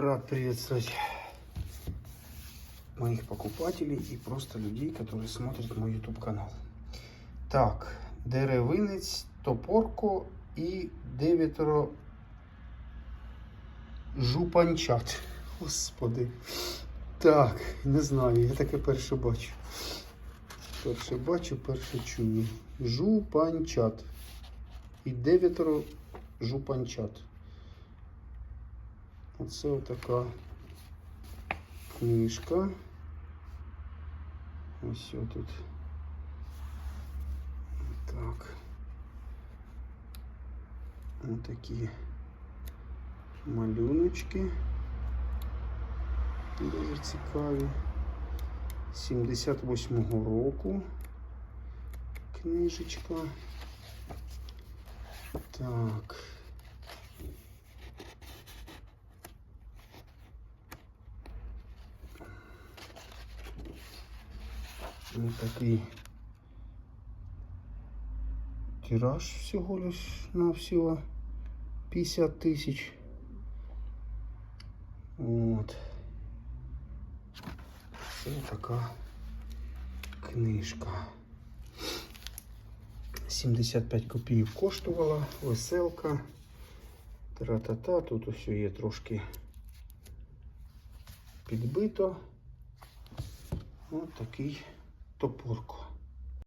Рад приветствовать моих покупателей и просто людей, которые смотрят мой YouTube канал. Так, деревинець, топорко і дев'ятеро жупанчат. Господи. Так, не знаю, я таке перше бачу. Перше бачу, перше чую. Жупанчат. І дев'ятеро жупанчат. Оце отака книжка. Ось тут. Так. Ось такі малюночки. Дуже цікаві. 78-го року книжечка. Так. Ось такий тираж всього лиш на всього 50 тисяч. От. Це така книжка. 75 копійок коштувала, веселка. Тра-та-та, тут усе є трошки підбито. Ось такий топорко.